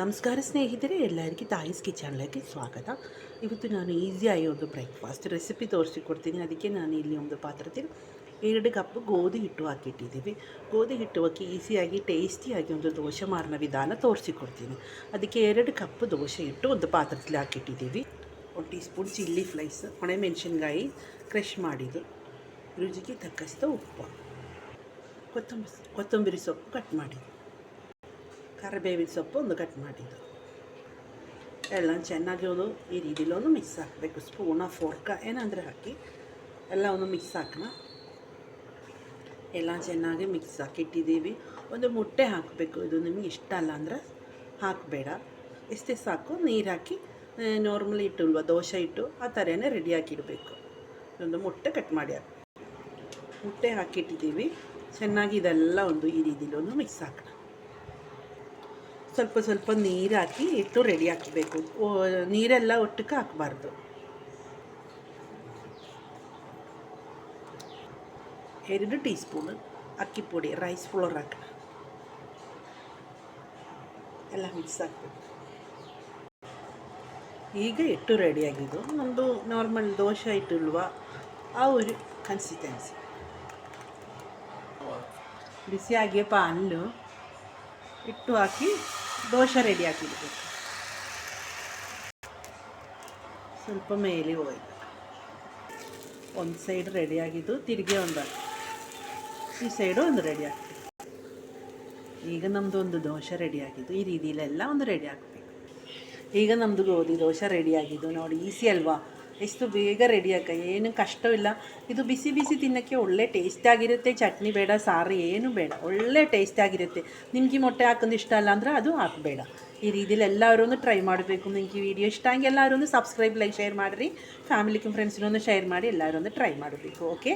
ನಮಸ್ಕಾರ ಸ್ನೇಹಿತರೆ, ಎಲ್ಲರಿಗೂ ತಾಯಿಸ್ ಕಿಚನ್ಲಕ್ಕೆ ಸ್ವಾಗತ. ಇವತ್ತು ನಾನು ಈಸಿಯಾಗಿ ಒಂದು ಬ್ರೇಕ್ಫಾಸ್ಟ್ ರೆಸಿಪಿ ತೋರಿಸಿಕೊಡ್ತೀನಿ. ಅದಕ್ಕೆ ನಾನು ಇಲ್ಲಿ ಒಂದು ಪಾತ್ರದಲ್ಲಿ ಎರಡು ಕಪ್ ಗೋಧಿ ಹಿಟ್ಟು ಹಾಕಿಟ್ಟಿದ್ದೀವಿ. ಗೋಧಿ ಹಿಟ್ಟು ಹಾಕಿ ಈಸಿಯಾಗಿ, ಟೇಸ್ಟಿಯಾಗಿ ಒಂದು ದೋಸೆ ಮಾರಿನ ವಿಧಾನ ತೋರಿಸಿಕೊಡ್ತೀನಿ. ಅದಕ್ಕೆ ಎರಡು ಕಪ್ ದೋಸೆ ಇಟ್ಟು ಒಂದು ಪಾತ್ರದಲ್ಲಿ ಹಾಕಿಟ್ಟಿದ್ದೀವಿ. ಒಂದು ಟೀ ಸ್ಪೂನ್ ಚಿಲ್ಲಿ ಫ್ಲೈಸ್ ಒಣ ಮೆಣಸಿನ್ಕಾಯಿ ಕ್ರಷ್ ಮಾಡಿದ್ದು, ರುಚಿಗೆ ತಕ್ಕಷ್ಟು ಉಪ್ಪು, ಕೊತ್ತಂಬರಿ ಕೊತ್ತಂಬರಿ ಸೊಪ್ಪು ಕಟ್ ಮಾಡಿದ್ದು. ಕರಿಬೇವಿನ ಸೊಪ್ಪು ಒಂದು ಕಟ್ ಮಾಡಿದ್ದು. ಎಲ್ಲ ಚೆನ್ನಾಗಿ ಒಂದು ಈ ರೀತಿಲಿ ಒಂದು ಮಿಕ್ಸ್ ಹಾಕಬೇಕು. ಸ್ಪೂನ ಫೋರ್ಕ ಏನಂದರೆ ಹಾಕಿ ಎಲ್ಲ ಒಂದು ಮಿಕ್ಸ್ ಹಾಕೋಣ. ಎಲ್ಲ ಚೆನ್ನಾಗಿ ಮಿಕ್ಸ್ ಹಾಕಿಟ್ಟಿದ್ದೀವಿ ಒಂದು ಮೊಟ್ಟೆ ಹಾಕಬೇಕು. ಇದು ನಿಮಗೆ ಇಷ್ಟ ಅಲ್ಲ ಅಂದರೆ ಹಾಕಬೇಡ. ಎಷ್ಟೇ ಸಾಕು ನೀರು ಹಾಕಿ ನಾರ್ಮಲ್ ಇಟ್ಟಲ್ವ ದೋಸೆ ಇಟ್ಟು ಆ ಥರನೇ ರೆಡಿ ಹಾಕಿಡಬೇಕು ಒಂದು ಮೊಟ್ಟೆ ಕಟ್ ಮಾಡಿ ಹಾಕಿ. ಮೊಟ್ಟೆ ಹಾಕಿಟ್ಟಿದ್ದೀವಿ ಚೆನ್ನಾಗಿ ಇದೆಲ್ಲ ಒಂದು ಈ ರೀತಿಲಿ ಒಂದು ಮಿಕ್ಸ್ ಹಾಕೋಣ. ಸ್ವಲ್ಪ ಸ್ವಲ್ಪ ನೀರು ಹಾಕಿ ಇಟ್ಟು ರೆಡಿ ಹಾಕಬೇಕು. ನೀರೆಲ್ಲ ಒಟ್ಟಿಗೆ ಹಾಕಬಾರ್ದು. ಎರಡು ಟೀ ಸ್ಪೂನ್ ಅಕ್ಕಿ ಪುಡಿ ರೈಸ್ ಫ್ಲೋರ್ ಹಾಕೋಣ ಎಲ್ಲ ಮಿಕ್ಸ್ ಹಾಕಬೇಕು ಈಗ ಹಿಟ್ಟು ರೆಡಿಯಾಗಿದ್ದು ನಮ್ಮದು ನಾರ್ಮಲ್ ದೋಸೆ ಹಿಟ್ಟಿಲ್ವಾ ಆ ಒಂದು ಕನ್ಸಿಸ್ಟೆನ್ಸಿ ಬಿಸಿಯಾಗಿಯೇ ಪಾಲು ಹಿಟ್ಟು ಹಾಕಿ ದೋಸೆ ರೆಡಿ ಹಾಕಿಡ್ಬೇಕು ಸ್ವಲ್ಪ ಮೇಲೆ ಹೋಯ್ತು. ಒಂದು ಸೈಡ್ ರೆಡಿ ಆಗಿದ್ದು ತಿರುಗಿ ಒಂದು ಈ ಸೈಡು ಒಂದು ರೆಡಿ ಆಗ್ತದೆ ಈಗ ನಮ್ಮದು ಒಂದು ದೋಸೆ ರೆಡಿ ಆಗಿದ್ದು, ಈ ರೀತಿಲೆಲ್ಲ ಒಂದು ರೆಡಿ ಆಗ್ತದೆ ಈಗ ನಮ್ಮದು ಗೋಧಿ ದೋಸೆ ರೆಡಿ ಆಗಿದ್ದು ನೋಡಿ ಈಸಿ ಅಲ್ವಾ? ಎಷ್ಟು ಬೇಗ ರೆಡಿ ಆಗ ಏನು ಕಷ್ಟವಿಲ್ಲ ಇದು ಬಿಸಿ ಬಿಸಿ ತಿನ್ನೋಕ್ಕೆ ಒಳ್ಳೆ ಟೇಸ್ಟ್ ಆಗಿರುತ್ತೆ ಚಟ್ನಿ ಬೇಡ ಸಾರು ಏನು ಬೇಡ ಒಳ್ಳೆ ಟೇಸ್ಟ್ ಆಗಿರುತ್ತೆ ನಿಮ್ಗೆ ಈ ಮೊಟ್ಟೆ ಹಾಕೊಂಡು ಇಷ್ಟ ಅಲ್ಲ ಅಂದರೆ ಅದು ಹಾಕಬೇಡ ಈ ರೀತಿಲಿ ಎಲ್ಲರೂ ಒಂದು ಟ್ರೈ ಮಾಡಬೇಕು ನಿಮ್ಗೆ ಈ ವಿಡಿಯೋ ಇಷ್ಟ ಆಗಿ ಎಲ್ಲರೂ ಒಂದು ಸಬ್ಸ್ಕ್ರೈಬ್ ಲೈಕ್ ಶೇರ್ ಮಾಡಿರಿ ಫ್ಯಾಮಿಲಿಗೆ ಫ್ರೆಂಡ್ಸಿನೊಂದು ಶೇರ್ ಮಾಡಿ ಎಲ್ಲರೂ ಒಂದು ಟ್ರೈ ಮಾಡಬೇಕು ಓಕೆ